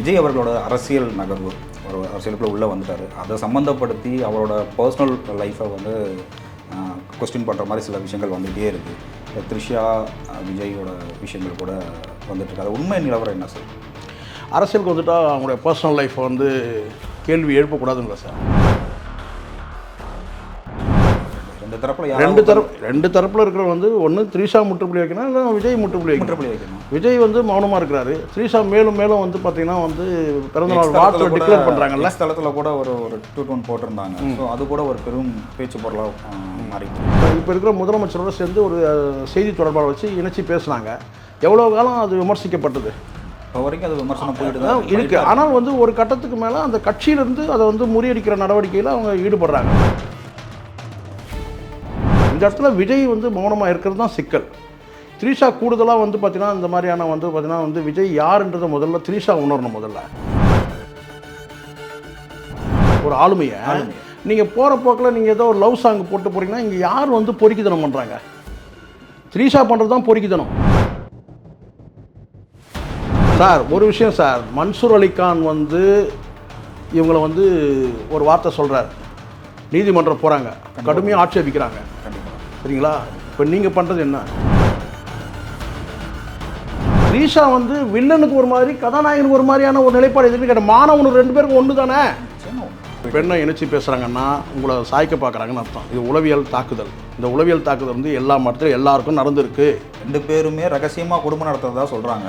விஜய் அவர்களோட அரசியல் நகர்வு ஒரு அரசியலுக்குள்ளே உள்ளே வந்துட்டார். அதை சம்மந்தப்படுத்தி அவரோட பர்சனல் லைஃப்பை வந்து கொஸ்டின் பண்ணுற மாதிரி சில விஷயங்கள் வந்துகிட்டே இருக்குது த்ரிஷா விஜயோட விஷயங்கள் கூட வந்துட்டுருக்கு அது உண்மை நிலவரம் என்ன சார்? அரசியலுக்கு வந்துட்டால் அவங்களுடைய பர்சனல் லைஃப்பை வந்து கேள்வி எழுப்பக்கூடாதுங்களா சார்? ரெண்டு தரப்புல ரெண்டு தரப்பு ரெண்டு தரப்பில் இருக்கிற வந்து ஒன்று த்ரீஷா முற்றுப்புள்ளி வைக்கணும் இல்லை விஜய் முற்றுப்புள்ளி முற்றுப்புள்ளி வைக்கணும். விஜய் வந்து மௌனமாக இருக்கிறாரு. த்ரீஷா மேலும் மேலும் வந்து பார்த்தீங்கன்னா வந்து பிறந்தநாள் வாழ்த்து டிக்ளேர் பண்ணுறாங்கல்ல ஸ்தலத்தில் கூட ஒரு ஒரு டூ டூன் போட்டிருந்தாங்க. ஸோ அது கூட ஒரு பெரும் பேச்சு பொருளாக மாறிட்டு இப்போ இருக்கிற முதலமைச்சரோட சேர்ந்து ஒரு செய்தி தொடர்பாளர் வச்சு இணைச்சி பேசுனாங்க. எவ்வளோ காலம் அது விமர்சிக்கப்பட்டது? இப்போ வரைக்கும் அது விமர்சனம் போயிட்டு தான் இருக்கு. ஆனால் வந்து ஒரு கட்டத்துக்கு மேலே அந்த கட்சியிலிருந்து அதை வந்து முறியடிக்கிற நடவடிக்கையில் அவங்க ஈடுபடுறாங்க. இந்த இடத்துல விஜய் வந்து மௌனமாக இருக்கிறது தான் சிக்கல். த்ரீஷா கூடுதலாக வந்து பார்த்தீங்கன்னா இந்த மாதிரியான வந்து பார்த்தீங்கன்னா வந்து விஜய் யாருன்றதை முதல்ல த்ரீஷா உணரணும் முதல்ல. ஒரு ஆளுமையை. நீங்கள் போகிற போக்கில் நீங்கள் ஏதோ ஒரு லவ் சாங் போட்டு போகிறீங்கன்னா இங்கே யார் வந்து பொறுக்கித்தனம் பண்ணுறாங்க த்ரீஷா பண்ணுறது தான் பொறுக்கித்தனம் சார் ஒரு விஷயம் சார். மன்சூர் அலிகான் வந்து இவங்களை வந்து ஒரு வார்த்தை சொல்கிறார் நீதிமன்றம் போகிறாங்க கடுமையாக ஆட்சேபிக்கிறாங்க. சரிங்களா? இப்போ நீங்கள் பண்ணுறது என்ன? ரீஷா வந்து வில்லனுக்கு ஒரு மாதிரி கதாநாயகனுக்கு ஒரு மாதிரியான ஒரு நிலைப்பாடு எதுவுமே கேட்ட மாணவனுக்கு ரெண்டு பேருக்கும் ஒன்று தானே பெண்ணை இணைச்சி பேசுகிறாங்கன்னா உங்களை சாய்க்க பார்க்குறாங்கன்னு அர்த்தம். இது உளவியல் தாக்குதல். இந்த உளவியல் தாக்குதல் வந்து எல்லா மட்டத்திலும் எல்லாருக்கும் நடந்திருக்கு. ரெண்டு பேருமே ரகசியமாக குடும்பம் நடத்துறதா சொல்கிறாங்க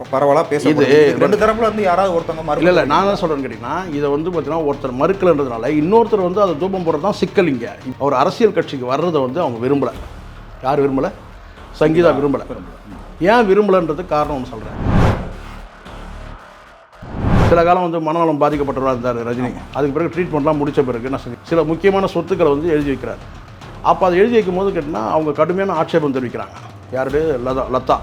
இப்ப பரவலா பேச இது- ரெண்டு தரப்புல இருந்து யாராவது ஒருத்தவங்க மறு இல்லை இல்லை நான் என்ன சொல்கிறேன்னு கேட்டிங்கன்னா இதை வந்து பார்த்தீங்கன்னா ஒருத்தர் மறுக்கலன்றதுனால இன்னொருத்தர் வந்து அதை தூபம் போடுறது தான் சிக்கல் இங்கே அவர் அரசியல் கட்சிக்கு வர்றதை வந்து அவங்க விரும்பலை. யார் விரும்பலை? சங்கீதா விரும்பலை. ஏன் விரும்பலைன்றதுக்கு காரணம் ஒன்று சொல்கிறேன் சில காலம் வந்து மனநலம் பாதிக்கப்பட்டவராக இருந்தார் ரஜினி. அதுக்கு பிறகு ட்ரீட்மெண்ட்லாம் முடிச்ச பிறகு நான். சில முக்கியமான சொத்துக்களை வந்து எழுதி வைக்கிறார். அப்போ அதை எழுதி வைக்கும் போது கேட்டிங்கன்னா அவங்க கடுமையான ஆட்சேபம் தெரிவிக்கிறாங்க. யாரு லதா லதா.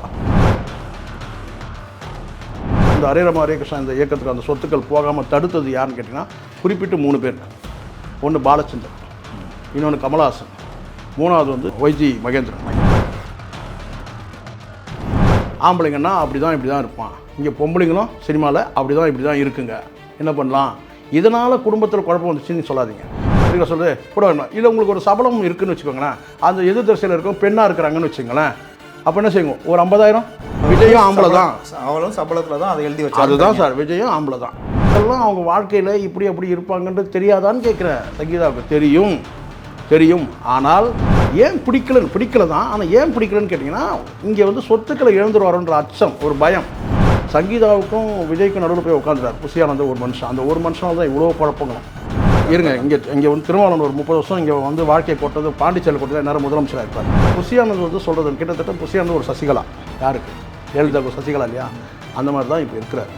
இந்த ஹரேராம ஹரேகிருஷ்ணா இந்த இயக்கத்துக்கு அந்த சொத்துக்கள் போகாமல் தடுத்தது யாருன்னு கேட்டிங்கன்னா குறிப்பிட்டு மூணு பேர். ஒன்று பாலச்சந்தர் இன்னொன்று கமலஹாசன் மூணாவது வந்து ஒய்ஜி மகேந்திரன். ஆம்பளைங்கன்னா அப்படி தான் இப்படி தான் இருப்பான். இங்கே பொம்பளைங்களும் சினிமாவில் அப்படி தான் இப்படி தான் இருக்குங்க. என்ன பண்ணலாம்? இதனால் குடும்பத்தில் குழப்பம் வந்துச்சுன்னு சொல்லாதீங்க. சரிங்களா சொல்லுது கூட வேணும் இல்லை உங்களுக்கு ஒரு சபலம் இருக்குதுன்னு வச்சுக்கோங்களேன். அந்த எதிர் இருக்கும் பெண்ணாக இருக்கிறாங்கன்னு வச்சுங்களேன் அப்போ என்ன செய்யுங்க ஒரு ஐம்பதாயிரம் விஜயும் ஆம்பளை தான் அவளும் சபலத்துல தான் அதை எழுதி வச்சு அதுதான் சார் விஜயும் ஆம்பளை தான் இதெல்லாம் அவங்க வாழ்க்கையில் இப்படி அப்படி இருப்பாங்கன்றது தெரியாதான்னு கேட்குறேன். சங்கீதாவுக்கு தெரியும் தெரியும். ஆனால் ஏன் பிடிக்கலன்னு பிடிக்கல தான். ஆனால் ஏன் பிடிக்கலன்னு கேட்டிங்கன்னா இங்கே வந்து சொத்துக்களை இழந்துருவாரோன்ற அச்சம் ஒரு பயம். சங்கீதாவுக்கும் விஜய்க்கும் நடுவில் போய் உட்காந்துட்டார். புசியானந்த ஒரு மனுஷன். அந்த ஒரு மனுஷனால தான் இவ்வளோ குழப்பங்களும். இருங்க இங்கே இங்கே வந்து திருமாவளவன் ஒரு முப்பது வருஷம் இங்கே வந்து வாழ்க்கையை கொட்டது பாண்டிச்சேரி கொட்டது நேரம் முதலமைச்சராக இருப்பார். புசியானந்த் வந்து சொல்கிறது கிட்டத்தட்ட புசியானந்த் ஒரு சசிகலா. யாருக்கு? ஜெயலலிதாவுக்கு சசிகலா இல்லையா? அந்த மாதிரி தான் இப்போ இருக்கிறார்.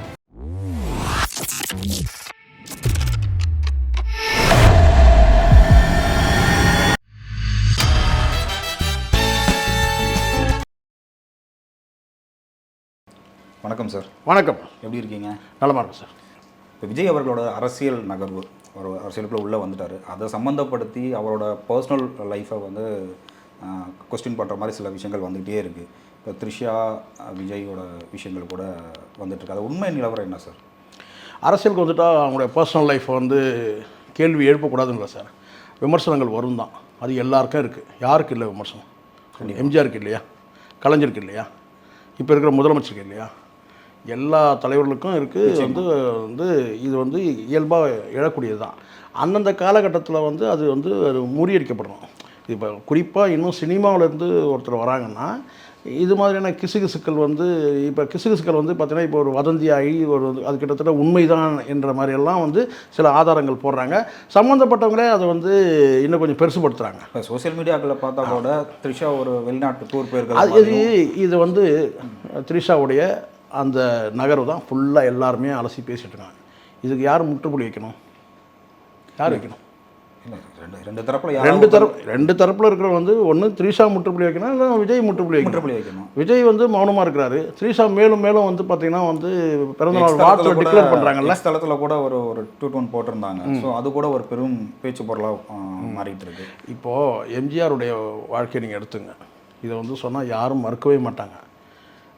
வணக்கம் சார். வணக்கம். எப்படி இருக்கீங்க? நலமா இருக்கும் சார். இப்போ விஜய் அவர்களோட அரசியல் நகர்வு ஒரு அரசியலுக்குள்ள உள்ளே வந்துட்டார். அதை சம்மந்தப்படுத்தி அவரோட பர்சனல் லைஃப்பை வந்து கொஸ்டின் பண்ணுற மாதிரி சில விஷயங்கள் வந்துகிட்டே இருக்குது இப்போ த்ரிஷா விஜயோட விஷயங்கள் கூட வந்துட்டு இருக்கு அது உண்மை நிலவரம் என்ன சார்? அரசியலுக்கு வந்துட்டா அவங்களுடைய பர்சனல் லைஃப்பை வந்து கேள்வி எழுப்பக்கூடாதுங்களா சார்? விமர்சனங்கள் வரும் தான் அது எல்லாருக்கும் இருக்குது யாருக்கு இல்லை விமர்சனம்? எம்ஜிஆருக்கு இல்லையா? கலைஞருக்கு இல்லையா? இப்போ இருக்கிற முதலமைச்சருக்கு இல்லையா? எல்லா தலைவர்களுக்கும் இருக்குது வந்து வந்து இது வந்து இயல்பாக எழக்கூடியது தான் அந்தந்த காலகட்டத்தில் வந்து அது வந்து அது முறியடிக்கப்படணும். இப்போ குறிப்பாக இன்னும் சினிமாவிலேருந்து ஒருத்தர் வராங்கன்னா இது மாதிரியான கிசுகிசுக்கள் வந்து இப்போ கிசுகிசுக்கள் வந்து பார்த்தீங்கன்னா இப்போ ஒரு வதந்தியாகி ஒரு அது கிட்டத்தட்ட உண்மைதான் என்ற மாதிரியெல்லாம் வந்து சில ஆதாரங்கள் போடுறாங்க. சம்மந்தப்பட்டவங்களே அதை வந்து இன்னும் கொஞ்சம் பெருசுப்படுத்துகிறாங்க இப்போ சோஷியல் மீடியாக்களில் பார்த்தா கூட த்ரிஷா ஒரு வெளிநாட்டு டூர் அது போயிருக்கிறது இது வந்து த்ரிஷாவுடைய அந்த நகர்வு தான் ஃபுல்லாக எல்லாருமே அலசி பேசிட்டு இருக்காங்க. இதுக்கு யார் முற்றுப்புள்ளி வைக்கணும்? யார் வைக்கணும்? ரெண்டு ரெண்டு தரப்புல ரெண்டு தரப்பு ரெண்டு தரப்பில் இருக்கிற வந்து ஒன்று த்ரிஷா முற்றுப்புள்ளி வைக்கணும் இல்லை விஜய் முற்றுப்புள்ளி வைக்கணும். முற்றுப்புள்ளி வைக்கணும். விஜய் வந்து மௌனமாக இருக்கிறாரு. த்ரீஷா மேலும் மேலும் வந்து பார்த்தீங்கன்னா வந்து பிறந்தநாள் வாழ்த்து டிக்ளேர் பண்ணுறாங்கல்ல ஸ்தலத்தில் கூட ஒரு ஒரு டூ டூன் போட்டிருந்தாங்க. ஸோ அது கூட ஒரு பெரும் பேச்சு பொருளாக மாறிட்டு இருக்கு. இப்போது எம்ஜிஆருடைய வாழ்க்கையை நீங்கள் எடுத்துங்க. இதை வந்து சொன்னால் யாரும் மறுக்கவே மாட்டாங்க.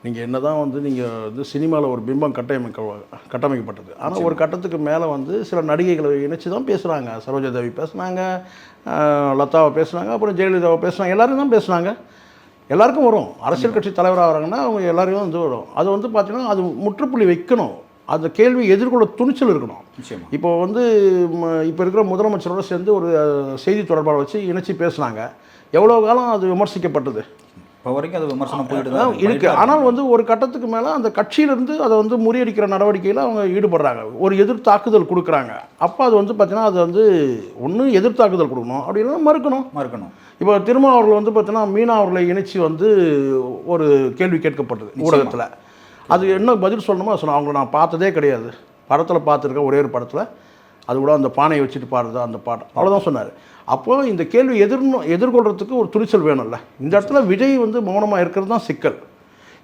நீங்கள் என்ன தான் வந்து நீங்கள் வந்து சினிமாவில் ஒரு பிம்பம் கட்டமைக்க கட்டமைக்கப்பட்டது. ஆனால் ஒரு கட்டத்துக்கு மேலே வந்து சில நடிகைகளை இணைச்சு தான் பேசுகிறாங்க சரோஜா தேவி பேசுனாங்க லதாவை பேசுனாங்க அப்புறம் ஜெயலலிதாவை பேசுனாங்க எல்லாரும் தான் பேசுனாங்க. எல்லாருக்கும் வரும். அரசியல் கட்சி தலைவராக வராங்கன்னா அவங்க எல்லாரையும் வந்து வரும். அது வந்து பார்த்தீங்கன்னா அது முற்றுப்புள்ளி வைக்கணும். அந்த கேள்வி எதிர்கொள்ள துணிச்சல் இருக்கணும். இப்போ வந்து இப்போ இருக்கிற முதலமைச்சரோட சேர்ந்து ஒரு செய்தி தொடர்பாளர் வச்சு இணைச்சி பேசுனாங்க. எவ்வளோ காலம் அது விமர்சிக்கப்பட்டது? இப்போ வரைக்கும் அது விமர்சனம் போயிட்டு தான் இருக்கு. ஆனால் வந்து ஒரு கட்டத்துக்கு மேலே அந்த கட்சியிலேருந்து அதை வந்து முறியடிக்கிற நடவடிக்கையில் அவங்க ஈடுபடுறாங்க. ஒரு எதிர் தாக்குதல் கொடுக்குறாங்க. அப்போ அது வந்து பார்த்தீங்கன்னா அது வந்து ஒன்று எதிர் தாக்குதல் கொடுக்கணும். அப்படி இல்லைன்னா மறுக்கணும். மறுக்கணும். இப்போ திரும்ப அவர்கள் வந்து பார்த்தீங்கன்னா மீனா அவர்களை இணைச்சி வந்து ஒரு கேள்வி கேட்கப்பட்டது ஊடகத்தில். அது என்ன பதில் சொல்லணுமோ சொன்னோம் அவங்கள நான் பார்த்ததே கிடையாது. படத்தில் பார்த்துருக்கேன் ஒரே ஒரு படத்தில். அது கூட அந்த பானையை வச்சுட்டு பாடுறது அந்த பாட்டு. அவ்வளோதான் சொன்னார். அப்போது இந்த கேள்வி எதிர்னு எதிர்கொள்கிறதுக்கு ஒரு துணிச்சல் வேணும்ல. இந்த இடத்துல விஜய் வந்து மௌனமாக இருக்கிறது தான் சிக்கல்.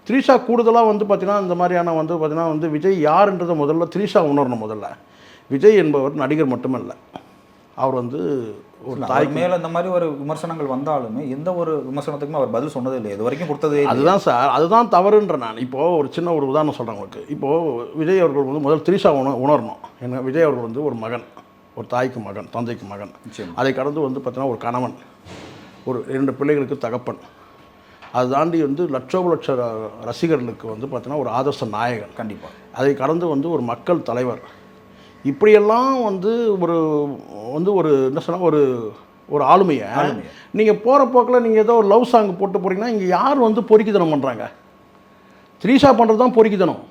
த்ரீஷா கூடுதலாக வந்து பார்த்தீங்கன்னா இந்த மாதிரியான வந்து பார்த்திங்கன்னா வந்து விஜய் யாருன்றதை முதல்ல த்ரீஷா உணரணும் முதல்ல. விஜய் என்பவர் நடிகர் மட்டுமல்ல. அவர் வந்து ஒரு தாய் மேல இந்த மாதிரி ஒரு விமர்சனங்கள் வந்தாலுமே எந்த ஒரு விமர்சனத்துக்குமே அவர் பதில் சொன்னதே இல்லை. இது வரைக்கும் கொடுத்ததே அதுதான் சார் அதுதான் தவறுன்ற நான். இப்போது ஒரு சின்ன ஒரு உதாரணம் சொல்கிறேன் உங்களுக்கு. இப்போது விஜய் அவர்கள் வந்து முதல் திரிஷா உண உணரணும். என்ன விஜய் அவர்கள் வந்து ஒரு மகன் ஒரு தாய்க்கு மகன் தந்தைக்கு மகன். அதை கடந்து வந்து பார்த்தீங்கன்னா ஒரு கணவன் ஒரு இரண்டு பிள்ளைகளுக்கு தகப்பன். அதை தாண்டி வந்து லட்சோப லட்ச ரசிகர்களுக்கு வந்து பார்த்தீங்கன்னா ஒரு ஆதர்ச நாயகன். கண்டிப்பா. அதை கடந்து வந்து ஒரு மக்கள் தலைவர் இப்படியெல்லாம் வந்து ஒரு வந்து ஒரு என்ன சொன்னால் ஒரு ஒரு ஆளுமையை. நீங்கள் போகிற போக்கில் நீங்கள் ஏதோ ஒரு லவ் சாங் போட்டு போகிறீங்கன்னா இங்கே யார் வந்து பொறுக்கித்தனம் பண்ணுறாங்க த்ரீஷா பண்ணுறது தான் பொறுக்கித்தனம்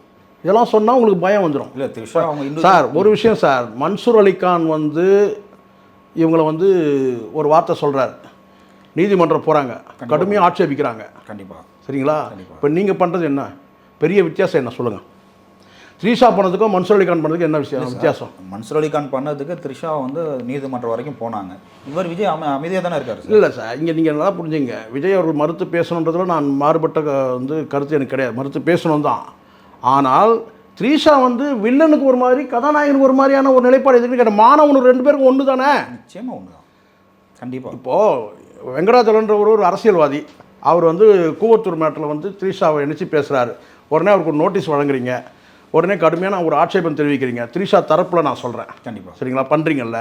இதெல்லாம் சொன்னால் உங்களுக்கு பயம் வந்துடும் இல்ல த்ரிஷா அவங்க சார் ஒரு விஷயம் சார். மன்சூர் அலிகான் வந்து இவங்களை வந்து ஒரு வார்த்தை சொல்கிறார் நீதிமன்றம் போகிறாங்க கடுமையாக ஆட்சேபிக்கிறாங்க. கண்டிப்பா. சரிங்களா. இப்போ நீங்கள் பண்ணுறது என்ன? பெரிய வித்தியாசம் என்ன சொல்லுங்கள் த்ரீஷா பண்ணதுக்கும் மன்சூர் அலிகான் பண்ணதுக்கும் என்ன விஷயம்? வித்தியாசம்? மன்சூர் அலிகான் பண்ணதுக்கு த்ரிஷா வந்து நீதிமன்றம் வரைக்கும் போனாங்க. இவர் விஜய் அம அமைதியாக தானே இருக்காரு இல்லை சார் இங்கே நீங்கள் நல்லா புரிஞ்சுங்க. விஜய் அவர்கள் மறுத்து பேசணுன்றதுல நான் மாறுபட்ட வந்து கருத்து எனக்கு கிடையாது. மறுத்து பேசணும் தான். ஆனால் த்ரீஷா வந்து வில்லனுக்கு ஒரு மாதிரி கதாநாயகனுக்கு ஒரு மாதிரியான ஒரு நிலைப்பாடு எதுக்கு கேட்ட மாணவனுக்கு ரெண்டு பேருக்கும் ஒன்று தானே? நிச்சயமா ஒண்ணுதான் கண்டிப்பா. இப்போது வெங்கடாச்சலன்ற ஒரு ஒரு அரசியல்வாதி. அவர் வந்து கூவத்தூர் மேட்டில் வந்து த்ரீஷாவை இணைச்சி பேசுகிறாரு உடனே அவருக்கு ஒரு நோட்டீஸ் வழங்குறீங்க. உடனே கடுமையான ஒரு ஆட்சேபம் தெரிவிக்கிறீங்க. த்ரீஷா தரப்பில் நான் சொல்கிறேன் கண்டிப்பா. சரிங்களா? பண்ணுறீங்கல்ல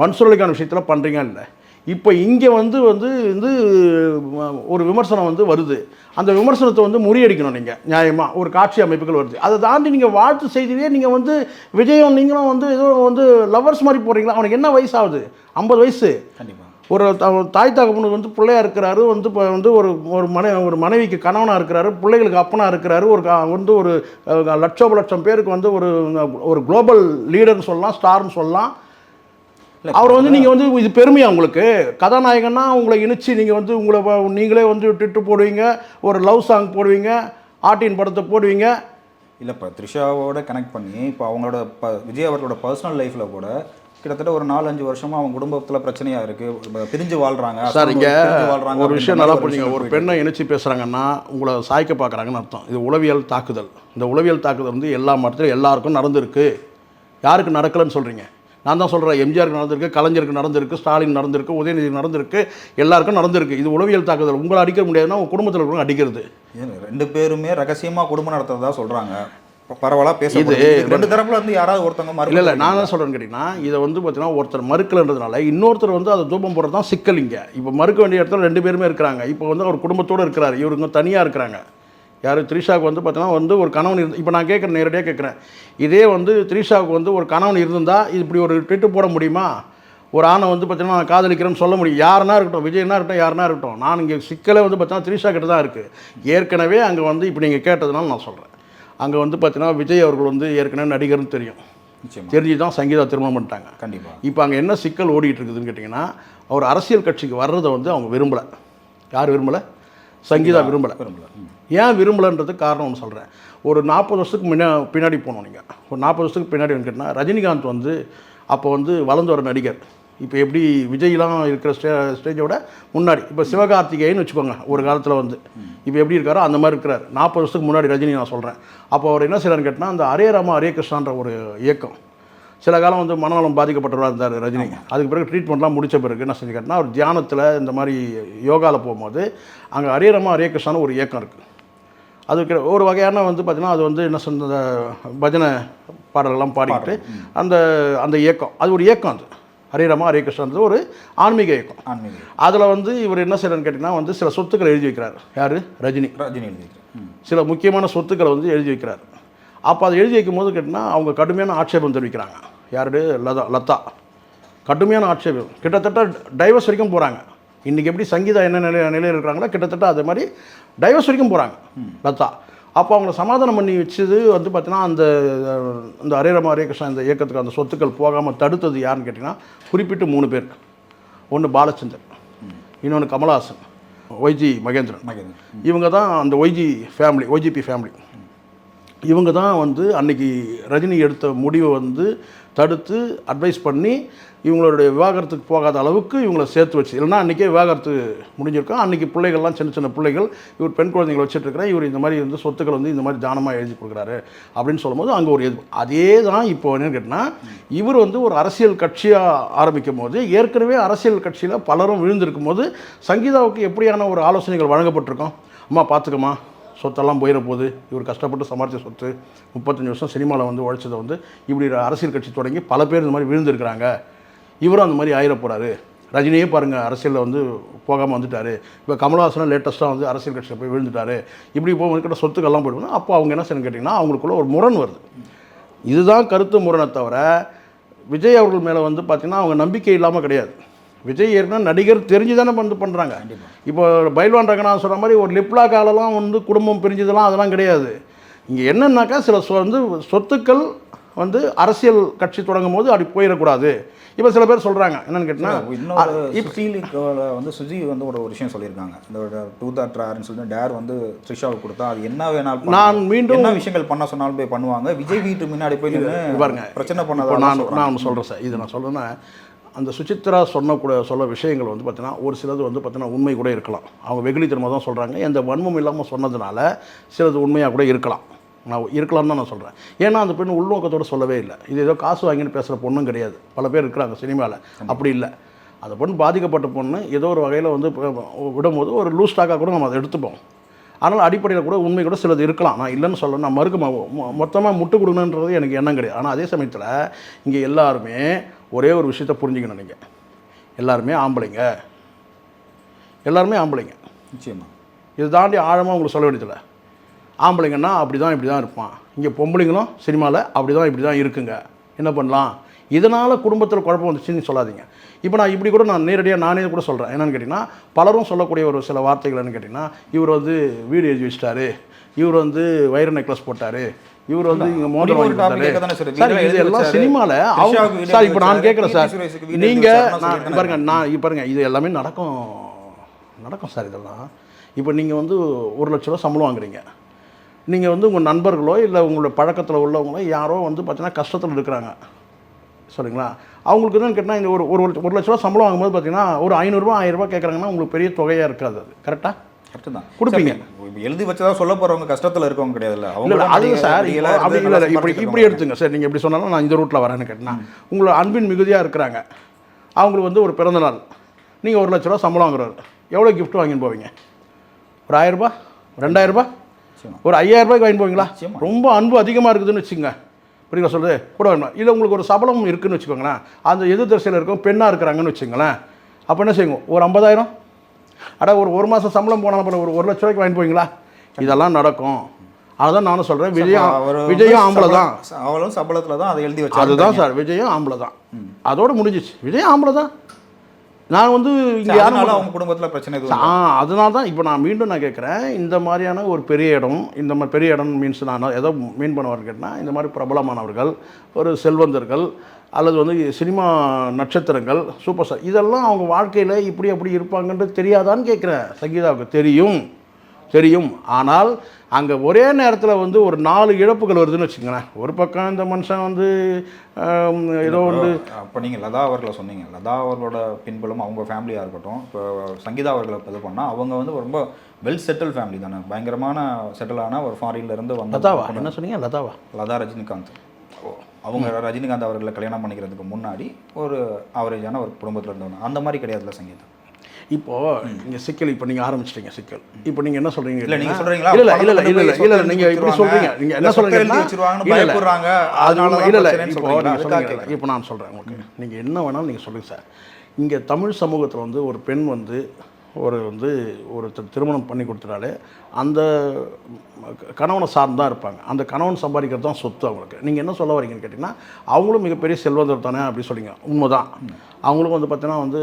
மன்சூர் அலிகான் விஷயத்தில் பண்ணுறீங்க இல்லை? இப்போ இங்கே வந்து வந்து வந்து ஒரு விமர்சனம் வந்து வருது. அந்த விமர்சனத்தை வந்து முறியடிக்கணும் நீங்கள் நியாயமாக ஒரு காட்சி அமைப்புகள் வருது. அதை தாண்டி நீங்கள் வாழ்த்து செய்தியே நீங்கள் வந்து விஜயம் நீங்களும் வந்து ஏதோ வந்து லவர்ஸ் மாதிரி போடுறீங்களா அவனுக்கு என்ன வயசு ஆகுது ஐம்பது வயசு. கண்டிப்பா. ஒரு தாய் தகப்பனுக்கு வந்து பிள்ளையா இருக்கிறாரு வந்து இப்போ வந்து ஒரு ஒரு மனை ஒரு மனைவிக்கு கணவனாக இருக்கிறாரு பிள்ளைகளுக்கு அப்பனாக இருக்கிறாரு ஒரு வந்து ஒரு அஹ், லட்சோப லட்சம் பேருக்கு வந்து ஒரு ஒரு குளோபல் லீடர்னு சொல்லலாம் ஸ்டார்னு சொல்லலாம். அவர் வந்து நீங்கள் வந்து இது பெருமையா உங்களுக்கு? கதாநாயகன்னா உங்களை இணைச்சி நீங்கள் வந்து உங்களை நீங்களே வந்து விட்டுட்டு போடுவீங்க ஒரு லவ் சாங் போடுவீங்க ஆட்டின் படத்தை போடுவீங்க. இல்லை இப்போ த்ரிஷாவோட கனெக்ட் பண்ணி இப்போ அவங்களோட ப விஜய் அவர்களோட பர்சனல் லைஃப்பில் கூட கிட்டத்தட்ட ஒரு நாலஞ்சு வருஷமா அவங்க குடும்பத்தில் பிரச்சனையாக இருக்குது பிரிஞ்சு வாழ்றாங்க. சார் இங்கே வாழ்றாங்க ஒரு விஷயம் நல்லா புரிஞ்சுங்க. ஒரு பெண்ணை இணைச்சி பேசுகிறாங்கன்னா உங்களை சாய்க்க பார்க்குறாங்கன்னு அர்த்தம். இது உளவியல் தாக்குதல். இந்த உளவியல் தாக்குதல் வந்து எல்லா மட்டத்திலும் எல்லாருக்கும் நடந்திருக்கு. யாருக்கு நடக்கலைன்னு சொல்கிறீங்க நான் தான் சொல்கிறேன் எம்ஜிஆருக்கு நடந்திருக்கு கலைஞருக்கு நடந்திருக்கு ஸ்டாலின் நடந்திருக்கு உதயநிதிக்கு நடந்திருக்கு எல்லாருக்கும் நடந்திருக்கு. இது உளவியல் தாக்குதல். உங்களை அடிக்க முடியாதுன்னா உங்கள் குடும்பத்தில் இருக்கிறவங்க அடிக்கிறது. ரெண்டு பேருமே ரகசியமா குடும்பம் நடத்துறதா சொல்றாங்க. ப- பரவலா பேசப்படுது இதுக்கு ரெண்டு தரப்புல இருந்து யாராவது ஒருத்தவங்க மறுப்பு இல்லை நான் என்ன சொல்கிறேன்னு கேட்டிங்கன்னா இதை வந்து பார்த்தீங்கன்னா ஒருத்தர் மறுக்கலைன்றதுனால இன்னொருத்தர் வந்து அதை தூபம் போடுறது தான் சிக்கல் இங்கே. இப்போ மறுக்க வேண்டிய இடத்துல ரெண்டு பேருமே இருக்கிறாங்க. இப்போ வந்து அவர் குடும்பத்தோடு இருக்கிறாரு. இவருங்க தனியாக இருக்கிறாங்க. யார்? த்ரிஷாவுக்கு வந்து பார்த்தீங்கன்னா வந்து ஒரு கணவன் இருந்து இப்போ நான் கேட்குறேன் நேரடியாக கேட்குறேன் இதே வந்து த்ரிஷாவுக்கு வந்து ஒரு கணவன் இருந்தால் இது இப்படி ஒரு ட்விட்டு போட முடியுமா? ஒரு ஆணை வந்து பார்த்தீங்கன்னா நான் காதலிக்கிறேன்னு சொல்ல முடியும். யாருனா இருக்கட்டும் விஜய்னா இருக்கட்டும் யாருனா இருக்கட்டும். நான் இங்கே சிக்கலே வந்து பார்த்தீங்கன்னா த்ரிஷா கிட்ட தான் இருக்குது ஏற்கனவே அங்கே வந்து இப்போ நீங்கள் கேட்டதுனால நான் சொல்கிறேன் அங்கே வந்து பார்த்தீங்கன்னா விஜய் அவர்கள் வந்து ஏற்கனவே நடிகர்னு தெரியும். தெரிஞ்சு தான் சங்கீதா திருமணம் பண்ணிட்டாங்க. கண்டிப்பா. இப்போ அங்கே என்ன சிக்கல் ஓடிட்டு இருக்குதுன்னு கேட்டிங்கன்னா அவர் அரசியல் கட்சிக்கு வர்றதை வந்து அவங்க விரும்பலை. யார் விரும்பலை? சங்கீதா விரும்பலை. விரும்பல. ஏன் விரும்பலைன்றது காரணம் ஒன்று சொல்கிறேன் ஒரு நாற்பது வருஷத்துக்கு முன்னா பின்னாடி போனோம் நீங்கள் ஒரு நாற்பது வருஷத்துக்கு பின்னாடி கேட்டிங்கன்னா ரஜினிகாந்த் வந்து அப்போ வந்து வளர்ந்து வர நடிகர். இப்போ எப்படி விஜய்லாம் இருக்கிற ஸ்டே ஸ்டேஜோட முன்னாடி இப்போ சிவகார்த்திகேயன்னு வச்சுக்கோங்க ஒரு காலத்தில் வந்து. இப்போ எப்படி இருக்காரோ அந்த மாதிரி இருக்கிறார். நாற்பது வருஷத்துக்கு முன்னாடி ரஜினி நான் சொல்கிறேன் அப்போ அவர் என்ன செய்யறாருன்னு கேட்டால் அந்த ஹரே ராமா ஹரே கிருஷ்ணான்ற ஒரு இயக்கம். சில காலம் வந்து மனநலம் பாதிக்கப்பட்டவராக இருந்தார் ரஜினி. அதுக்கு பிறகு ட்ரீட்மெண்ட்லாம் முடிச்ச பிறகு என்ன செஞ்சு கேட்டால் அவர் தியானத்தில் இந்த மாதிரி யோகாவில் போகும்போது அங்கே ஹரே ராமா ஹரே கிருஷ்ணான்னு ஒரு இயக்கம் இருக்குது அதுக்கு ஒரு வகையான வந்து பார்த்திங்கன்னா அது வந்து என்ன சொன்ன பஜனை பாடல்கள்லாம் பாடிக்கிட்டு அந்த அந்த இயக்கம். அது ஒரு இயக்கம் அது. ஹரேராமா ஹரே கிருஷ்ணன்றது ஒரு ஆன்மீக இயக்கம். ஆன்மீக அதில் வந்து இவர் என்ன செய்யறன்னு கேட்டிங்கன்னா வந்து சில சொத்துக்களை எழுதி வைக்கிறார். யார்? ரஜினி. ரஜினி ம். சில முக்கியமான சொத்துக்களை வந்து எழுதி வைக்கிறார். அப்போ அதை எழுதி வைக்கும் போது கேட்டிங்கன்னா அவங்க கடுமையான ஆட்சேபம் தெரிவிக்கிறாங்க. யாரு லதா லதா. கடுமையான ஆட்சேபம். கிட்டத்தட்ட டைவர்ஸ் வரைக்கும் போகிறாங்க இன்றைக்கி எப்படி சங்கீதா என்ன நிலை நிலையில் இருக்கிறாங்களோ கிட்டத்தட்ட அதே மாதிரி டைவர்ஸ் வரைக்கும் போகிறாங்க லதா. அப்போ அவங்கள சமாதானம் பண்ணி வச்சது வந்து பார்த்தீங்கன்னா அந்த இந்த ஹரே ராம ஹரே கிருஷ்ணா இந்த இயக்கத்துக்கு அந்த சொத்துக்கள் போகாமல் தடுத்தது யாருன்னு கேட்டிங்கன்னா குறிப்பிட்டு மூணு பேர் ஒன்று பாலச்சந்தர் இன்னொன்று கமலஹாசன் ஒய்ஜி மகேந்திரன். மகேந்திரன். இவங்க தான் அந்த ஒய்ஜி ஃபேமிலி ஒய்ஜிபி ஃபேமிலி இவங்க தான் வந்து அன்னைக்கு ரஜினி எடுத்த முடிவை வந்து தடுத்து அட்வைஸ் பண்ணி இவங்களுடைய விவாகரத்துக்கு போகாத அளவுக்கு இவங்களை சேர்த்து வச்சு இல்லைன்னா அன்றைக்கே விவாகரத்து முடிஞ்சிருக்கோம். அன்றைக்கி பிள்ளைகள்லாம் சின்ன சின்ன பிள்ளைகள் இவர் பெண் குழந்தைங்களை வச்சுட்டுருக்கிறேன் இவர் இந்த மாதிரி வந்து சொத்துக்கள் வந்து இந்த மாதிரி தானமாக எழுதி கொடுக்குறாரு அப்படின்னு சொல்லும்போது அங்கே ஒரு எது அதே தான் இப்போ என்னன்னு கேட்டால் இவர் வந்து ஒரு அரசியல் கட்சியாக ஆரம்பிக்கும் போது ஏற்கனவே அரசியல் கட்சியில் பலரும் விழுந்திருக்கும் போது சங்கீதாவுக்கு எப்படியான ஒரு ஆலோசனைகள் வழங்கப்பட்டிருக்கோம்? அம்மா பார்த்துக்கம்மா சொத்தெல்லாம் போயிட போகுது இவர் கஷ்டப்பட்டு சமாளித்த சொத்து முப்பத்தஞ்சு வருஷம் சினிமாவில் வந்து உழைச்சதை வந்து இப்படி அரசியல் கட்சி தொடங்கி பல பேர் இந்த மாதிரி விழுந்திருக்கிறாங்க. இவரும் அந்த மாதிரி ஆயிட போகிறாரு ரஜினியே பாருங்கள் அரசியலில் வந்து போகாமல் வந்துட்டார். இப்போ கமலஹாசனும் லேட்டஸ்ட்டாக வந்து அரசியல் கட்சியில் போய் விழுந்துட்டாரு. இப்படி போக கிட்ட சொத்துக்கெல்லாம் போயிடுவோம் அப்போ அவங்க என்ன செய்யணும் கேட்டிங்கன்னா அவங்களுக்குள்ள ஒரு முரண் வருது. இதுதான் கருத்து முரணை தவிர விஜய் அவர்கள் மேலே வந்து பார்த்திங்கன்னா அவங்க நம்பிக்கை இல்லாமல் கிடையாது. விஜய் ஏற்கனவே நடிகர் தெரிஞ்சு தானே வந்து பண்ணுறாங்க இப்போ பைல்வான் ரங்கநாதன் சொன்ன மாதிரி ஒரு லிப்லா காலெல்லாம் வந்து குடும்பம் பிரிஞ்சதெல்லாம் அதெல்லாம் கிடையாது. இங்கே என்னன்னாக்கா சில சொ வந்து சொத்துக்கள் வந்து அரசியல் கட்சி தொடங்கும் போது அப்படி போயிடக்கூடாது. இப்போ சில பேர் சொல்கிறாங்க என்னன்னு கேட்டிங்கன்னா வந்து சுஜி வந்து ஒரு விஷயம் சொல்லியிருக்காங்க. இந்த டூ தாட் ட்ரார்னு சொல்லிட்டு டேர் வந்து த்ரிஷாவுக்கு கொடுத்தா அது என்ன வேணாலும். நான் மீண்டும் என்ன விஷயங்கள் பண்ண சொன்னாலும் போய் பண்ணுவாங்க. விஜய் வீட்டு முன்னாடி போய் பாருங்க. பிரச்சனை இப்போ பண்ணாத நான் நான் சொல்கிறேன் சார். இது நான் சொல்கிறேன்னா அந்த சுசித்ரா சொன்னக்கூட சொல்ல விஷயங்கள் வந்து பார்த்தீங்கன்னா ஒரு சிலது வந்து பார்த்தீங்கன்னா உண்மை கூட இருக்கலாம். அவங்க வெகுளித்தனமாக தான் சொல்கிறாங்க எந்த வன்மம் இல்லாமல் சொன்னதுனால சிலது உண்மையாக கூட இருக்கலாம். நான் இருக்கலாம் தான் நான் சொல்கிறேன் ஏன்னா அந்த பெண் உள்நோக்கத்தோடு சொல்லவே இல்லை. இது ஏதோ காசு வாங்கின்னு பேசுகிற பொண்ணும் கிடையாது. பல பேர் இருக்கிறாங்க சினிமாவில் அப்படி இல்லை. அந்த பொண்ணு பாதிக்கப்பட்ட பொண்ணு ஏதோ ஒரு வகையில் வந்து விடும்போது ஒரு லூஸ் ஸ்டாக்காக கூட நம்ம அதை எடுத்துப்போம். ஆனால் அடிப்படையில் கூட உண்மை கூட சிலது இருக்கலாம். நான் இல்லைன்னு சொல்ல நான் மறுக்க மொத்தமாக முட்டு கொடுக்கணுன்றது எனக்கு எண்ணம் கிடையாது. ஆனால் அதே சமயத்தில் இங்கே எல்லாருமே ஒரே ஒரு விஷயத்தை புரிஞ்சுக்கணும் நீங்கள் எல்லாருமே ஆம்பளைங்க. எல்லாருமே ஆம்பளைங்க. நிச்சயமா. இது தாண்டி ஆழமாக உங்களுக்கு சொல்ல வேண்டியதில்லை. ஆம்பளைங்கன்னா அப்படி தான் இப்படி தான் இருப்பான். இங்கே பொம்பளைங்களும் சினிமாவில் அப்படி தான் இப்படி தான் இருக்குங்க. என்ன பண்ணலாம்? இதனால் குடும்பத்தில் குழப்பம் வந்துச்சுன்னு சொல்லாதீங்க. இப்போ நான் இப்படி கூட நான் நேரடியாக நானே கூட சொல்கிறேன் என்னென்னு கேட்டிங்கன்னா பலரும் சொல்லக்கூடிய ஒரு சில வார்த்தைகள் என்னன்னு கேட்டிங்கன்னா இவர் வந்து வீடு எழுதி வச்சிட்டாரு. இவர் வந்து வைர நெக்லஸ் போட்டார். இவர் வந்து இங்கே மோதிரம் வாங்கி கொடுத்தாரு சார். இது எல்லாம் அவங்க வீடு சார் இப்போ நான். கேட்குறேன் சார். சொல்லிட்டு பாருங்க நான் பாருங்க இது எல்லாமே நடக்கும். நடக்கும் சார் இதெல்லாம். இப்போ நீங்கள் வந்து ஒரு லட்ச ரூபா சம்பளம் வாங்குறீங்க. நீங்கள் வந்து உங்கள் நண்பர்களோ இல்லை உங்களோட பழக்கத்தில் உள்ளவங்களோ யாரோ வந்து பார்த்தீங்கன்னா கஷ்டத்தில் இருக்கிறாங்க. சரிங்களா? அவங்களுக்கு என்னன்னு கேட்டால் இந்த ஒரு ஒரு ஒரு லட்ச ரூபா சம்பளம் வாங்கும்போது பார்த்தீங்கன்னா ஒரு ஐநூறுரூவா ஆயிரரூபா கேட்குறாங்கன்னா உங்களுக்கு பெரிய தொகையாக இருக்காது. அது. கரெக்டாக கரெக்ட் தான் கொடுப்பீங்க. எழுதி வச்சதா சொல்ல போறவங்க கஷ்டத்துல இருக்கவங்க கிடையாதுல்ல. இல்லை அவங்க அது சார். அப்படி இல்லை இப்படி. இப்படி எடுத்துங்க சார். நீங்கள் எப்படி சொன்னாலும் நான் இந்த ரூட்டில் வரேன்னு கேட்டேன்னா உங்களை அன்பின் மிகுதியாக இருக்கிறாங்க. அவங்களுக்கு வந்து ஒரு பிறந்த நாள். நீங்கள் ஒரு லட்ச ரூபா சம்பளம் வாங்குறாரு எவ்வளோ gift வாங்கின்னு போவீங்க? ஒரு ஆயிரரூபா ரெண்டாயிரரூபா. ஒரு ஐயாயிரம் ரூபாய்க்கு வாங்கி போவீங்களா. ரொம்ப அன்பு அதிகமாக இருக்குதுன்னு வச்சுங்க புரியுங்களா சொல்லுது கூட வேணும்? இல்லை உங்களுக்கு ஒரு சபலம் இருக்குன்னு வச்சுக்கோங்களேன். அந்த எதிர் தரிசையில் இருக்கும் பெண்ணாக இருக்கிறாங்கன்னு வச்சுங்களேன் அப்போ என்ன செய்யுங்க ஒரு ஐம்பதாயிரம்? அட ஒரு ஒரு மாதம் சம்பளம் போனாலும் போல ஒரு ஒரு லட்ச ரூபாய்க்கு வாங்கி போவீங்களா? இதெல்லாம் நடக்கும். அதுதான் நானும் சொல்கிறேன் விஜயம் விஜயும் ஆம்பளை தான். அவளும் சம்பளத்துல தான் அதை எழுதி வச்சாரு அதுதான் சார். விஜயும் ஆம்பளை தான். அதோட முடிஞ்சிச்சு. விஜய் ஆம்பளை தான். நான் வந்து இங்கே யாரும் அவங்க குடும்பத்துல பிரச்சனை ஆ அதனால தான் இப்போ நான் மீண்டும் நான் கேட்குறேன் இந்த மாதிரியான ஒரு பெரிய இடம் இந்த மாதிரி பெரிய இடம் மீன்ஸ் நான் எதோ மீன் பண்ண வரேன்னு கேட்டால் இந்த மாதிரி பிரபலமானவர்கள் ஒரு செல்வந்தர்கள் அல்லது வந்து சினிமா நட்சத்திரங்கள் சூப்பர் ஸ்டார் இதெல்லாம் அவங்க வாழ்க்கையில் இப்படி அப்படி இருப்பாங்கன்றது தெரியாதான்னு கேட்குறேன் சங்கீதாவுக்கு தெரியும். தெரியும். ஆனால் அங்கே ஒரே நேரத்தில் வந்து ஒரு நாலு இழப்புகள் வருதுன்னு வச்சுங்களேன் ஒரு பக்கம் இந்த மனுஷன் வந்து ஏதோ வந்து அப்போ நீங்கள் லதா அவர்களை சொன்னீங்க. லதா அவர்களோட பின்புலம் அவங்க ஃபேமிலியாக இருக்கட்டும். இப்போ சங்கீதா அவர்களை இது பண்ணால் அவங்க வந்து ரொம்ப வெல் செட்டில் ஃபேமிலி தானே. பயங்கரமான செட்டில் ஆன ஒரு ஃபாரின்ல இருந்து வந்த லதாவா? என்ன சொன்னீங்க? லதாவா? லதா ரஜினிகாந்த். அவங்க ரஜினிகாந்த் அவர்களை கல்யாணம் பண்ணிக்கிறதுக்கு முன்னாடி ஒரு ஆவரேஜான ஒரு குடும்பத்தில் இருந்தவங்க. அந்த மாதிரி கிடையாதுல்ல சங்கீதா? இப்போ இங்க சிக்கல் இப்போ நீங்க ஆரம்பிச்சிட்டீங்க சிக்கல். இப்போ நீங்க என்ன சொல்றீங்க இல்ல, நீங்க கேட்டீங்கன்னா- சொல்றீங்களா? இல்ல இல்ல இல்ல இல்ல இல்ல போய் இல்ல சொத்தை நீங்க இப்படி எழுதி சொல்றீங்க. நீங்க என்ன. அது அதனால தான் இல்ல இப்போ. இப்போ நான் சொல்றேன் உங்களுக்கு. நீங்க என்ன வேணாலும் நீங்க சொல்லுங்க சார். இங்க தமிழ் சமூகத்துல வந்து ஒரு பெண் வந்து ஒரு வந்து ஒரு திருமணம் பண்ணி கொடுத்துட்டாலே அந்த கணவனை சார்ந்து தான் இருப்பாங்க. அந்த கணவன் சம்பாதிக்கிறது தான் சொத்து அவங்களுக்கு. நீங்கள் என்ன சொல்ல வரீங்கன்னு கேட்டிங்கன்னா அவங்களும் மிகப்பெரிய செல்வந்தர் தானே அப்படி சொல்லிங்க உண்மைதான். அவங்களுக்கும் வந்து பார்த்தீங்கன்னா வந்து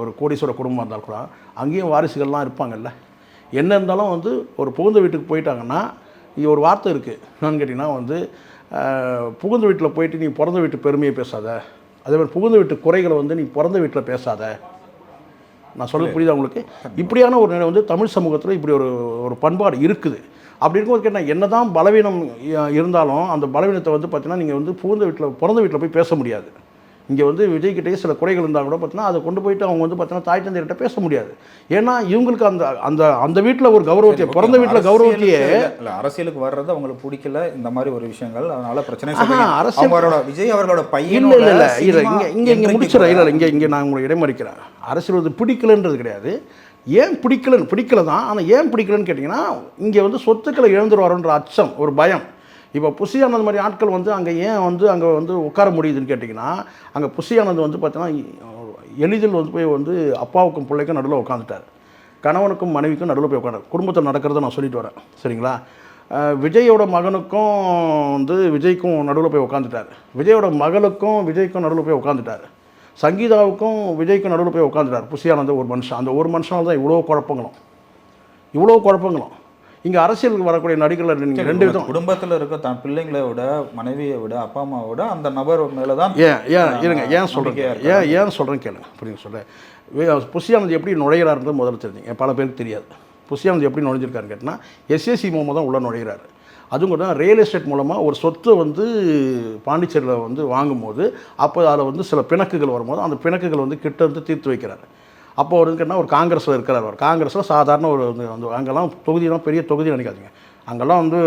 ஒரு கோடீஸ்வர குடும்பம் இருந்தால் கூட அங்கேயும் வாரிசுகள்லாம் இருப்பாங்கல்ல. என்ன இருந்தாலும் வந்து ஒரு புகுந்த வீட்டுக்கு போயிட்டாங்கன்னா இங்க ஒரு வார்த்தை இருக்குது என்னன்னு கேட்டிங்கன்னா வந்து புகுந்த வீட்டில் போயிட்டு நீ பிறந்த வீட்டு பெருமையை பேசாத. அதே மாதிரி புகுந்த வீட்டு குறைகளை வந்து நீ பிறந்த வீட்டில் பேசாத. நான் சொல்றது புரியுதா உங்களுக்கு? இப்படியான ஒரு நிலை வந்து தமிழ் சமூகத்தில் இப்படி ஒரு ஒரு பண்பாடு இருக்குது. அப்படி இருக்கும்போது கேட்டால் என்ன தான் பலவீனம் இருந்தாலும் அந்த பலவீனத்தை வந்து பார்த்தீங்கன்னா நீங்கள் வந்து புகுந்த வீட்டில் பிறந்த வீட்டில் போய் பேச முடியாது. இங்கே வந்து விஜய்கிட்டே சில குறைகள் இருந்தால் கூட பார்த்தீங்கன்னா அதை கொண்டு போயிட்டு அவங்க வந்து பார்த்தீங்கன்னா தாய் தந்தையர்கிட்ட பேச முடியாது. ஏன்னா இவங்களுக்கு அந்த அந்த அந்த வீட்டில் ஒரு கௌரவத்தையே பிறந்த வீட்டில் கௌரவத்தையே அரசியலுக்கு- இல்ல அரசியலுக்கு வர்றது அவங்களுக்கு பிடிக்கல இந்த மாதிரி ஒரு விஷயங்கள். அதனால பிரச்சனை. அரசியல் விஜய் அவர்களோட பையனோட இல்ல இல்ல இல்ல இங்க இங்க இங்க முடிச்சிடறேன். இல்ல இங்க இங்க நான் உங்களை இடைமறிக்கிறேன். அரசியல் வந்து பிடிக்கலன்றது கிடையாது. ஏன் பிடிக்கலன்னு பிடிக்கல தான் ஆனால் ஏன் பிடிக்கலன்னு கேட்டிங்கன்னா இங்கே வந்து சொத்துக்களை இழந்துருவாரோன்ற அச்சம் ஒரு பயம். இப்போ புஷியானந்த் மாதிரி ஆட்கள் வந்து அங்கே ஏன் வந்து அங்கே வந்து உட்கார முடியுதுன்னு கேட்டிங்கன்னா அங்கே புஷியானந்த் வந்து பார்த்தீங்கன்னா எளிதில் வந்து போய் வந்து அப்பாவுக்கும் பிள்ளைக்கும் நடுவில் உட்காந்துட்டார். கணவனுக்கும் மனைவிக்கும் நடுவில் போய் உட்காந்து குடும்பத்தில் நடக்கிறத நான் சொல்லிட்டு வரேன். சரிங்களா? விஜயோட மகனுக்கும் வந்து விஜய்க்கும் நடுவில் போய் உட்காந்துட்டார். விஜயோட மகளுக்கும் விஜய்க்கும் நடுவில் போய் உட்காந்துட்டார். சங்கீதாவுக்கும் விஜய்க்கும் நடுவில் போய் உட்காந்துட்டார் புஷியானந்த ஒரு மனுஷன். அந்த ஒரு மனுஷனால தான் இவ்வளோ குழப்பங்களும். இவ்வளோ குழப்பங்களும். இங்கே அரசியலுக்கு வரக்கூடிய நடிகர்கள் நீங்கள் ரெண்டு விதம். குடும்பத்துல இருக்க தன் பிள்ளைங்களை விட மனைவியை விட அப்பா அம்மாவை விட அந்த நபர் மேலதான் ஏன் ஏன் இருங்க ஏன் சொல்கிறேன் ஏன் ஏன் சொல்கிறேன் கேளுங்க புரியுங்க சொல்கிறேன் புஷியானந்த் எப்படி நுழையிறாருன்றது முதல்ல தெரிஞ்சுங்க. பல பேருக்கு தெரியாது. புஷியானந்த் எப்படி நுழைஞ்சிருக்காருன்னு கேட்டால் எஸ்எஸ்சி மூலமாக தான் உள்ளே நுழையிறாரு. அதுவும் கூட ரியல் எஸ்டேட் மூலமாக ஒரு சொத்தை வந்து பாண்டிச்சேரியில் வந்து வாங்கும்போது அப்போ அதில் வந்து சில பிணக்குகள் வரும்போது அந்த பிணக்குகள் வந்து கிட்ட இருந்து தீர்த்து வைக்கிறாரு. அப்போ ஒரு கேட்டால் ஒரு காங்கிரஸில் இருக்கிறார் அவர். காங்கிரஸில் சாதாரண ஒரு வந்து அங்கெல்லாம் தொகுதியெல்லாம் பெரிய தொகுதி நினைக்காதீங்க. அங்கெல்லாம் வந்து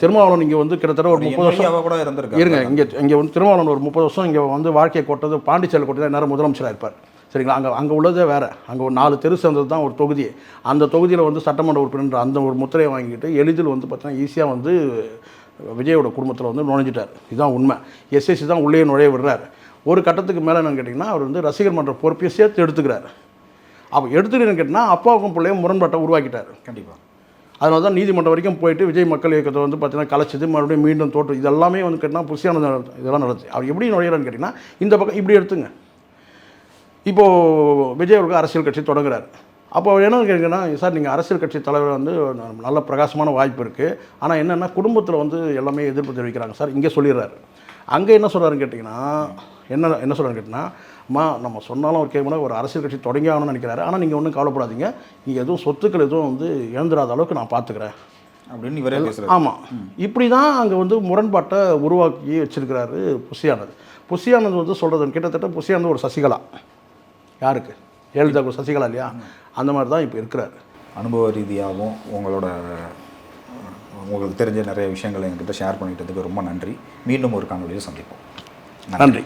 திருமாவளவன் இங்கே வந்து கிட்டத்தட்ட ஒரு முப்பது வருஷம் கூட இருந்திருக்காரு. இருங்க இங்கே இங்கே வந்து திருமாவளவன் ஒரு முப்பது வருஷம் இங்கே வந்து வாழ்க்கையை கொட்டது பாண்டிச்சேரியில் கொட்டது நேரம் முதலமைச்சராக இருப்பார். சரிங்களா? அங்கே அங்கே உள்ளதே வேறு. அங்கே ஒரு நாலு தெரு சேர்ந்தது தான் ஒரு தொகுதி. அந்த தொகுதியில் வந்து சட்டமன்ற உறுப்பினர் அந்த ஒரு முத்திரையை வாங்கிட்டு எளிதில் வந்து பார்த்தீங்கன்னா ஈஸியாக வந்து விஜயோட குடும்பத்தில் வந்து நுழைஞ்சிட்டார். இதுதான் உண்மை. எஸ்எஸ்சி தான் உள்ளே நுழைய விடுறாரு. ஒரு கட்டத்துக்கு மேலே என்னன்னு கேட்டிங்கன்னா அவர் வந்து ரசிகர் மன்ற பொறுப்பையை சேர்த்து எடுத்துக்கிறாரு. அப்போ எடுத்துக்கிறேன்னு கேட்டிங்கன்னா அப்பாவுக்கும் பிள்ளையும் முரண்பாட்டை உருவாக்கிட்டார். கண்டிப்பா. அதனால தான் நீதிமன்றம் வரைக்கும் போயிட்டு விஜய் மக்கள் இயக்கத்தை வந்து பார்த்தீங்கன்னா கலைச்சது மறுபடியும் மீண்டும் தோற்று இதெல்லாமே வந்து கேட்டால் புசியான இதெல்லாம் நடந்துச்சு. அவர் எப்படி நுழையிறான்னு கேட்டிங்கன்னா இந்த பக்கம் இப்படி எடுத்துங்க. இப்போது விஜய் அவருக்கு அரசியல் கட்சி தொடங்குறாரு. அப்போ என்ன கேட்குன்னா சார் நீங்கள் அரசியல் கட்சி தலைவர் வந்து நல்ல பிரகாசமான வாய்ப்பு இருக்குது ஆனால் என்னென்னா குடும்பத்தில் வந்து எல்லாமே எதிர்ப்பு தெரிவிக்கிறாங்க. சார் இங்கே சொல்லிடுறாரு. அங்கே என்ன சொல்கிறாருன்னு கேட்டிங்கன்னா என்ன என்ன சொல்கிறாருன்னு கேட்டிங்கன்னா அம்மா நம்ம சொன்னாலும் அவர் கேட்கணும் ஒரு அரசியல் கட்சி தொடங்கி ஆகணும்னு நினைக்கிறாரு. ஆனால் நீங்கள் ஒன்றும் கவலைப்படாதீங்க. நீங்கள் எதுவும் சொத்துக்கள் எதுவும் வந்து இழந்துடாத அளவுக்கு நான் பார்த்துக்கிறேன் அப்படின்னு இவரே பேசுறாரு. ஆமாம் இப்படி தான் அங்கே வந்து முரண்பாட்டை உருவாக்கி வச்சிருக்கிறாரு புஷியானது. புஷியானது வந்து சொல்கிறது கிட்டத்தட்ட புஷியானது ஒரு சசிகலா. யாருக்கு? ஜெயலலிதாவுக்கு ஒரு சசிகலா இல்லையா? அந்த மாதிரி தான் இப்போ இருக்கிறாரு. அனுபவ ரீதியாகவும் உங்களோட உங்களுக்கு தெரிஞ்ச நிறைய விஷயங்களை என்கிட்ட ஷேர் பண்ணிட்டதுக்கு ரொம்ப நன்றி. மீண்டும் ஒரு காணொலியில் சந்திப்போம். நன்றி.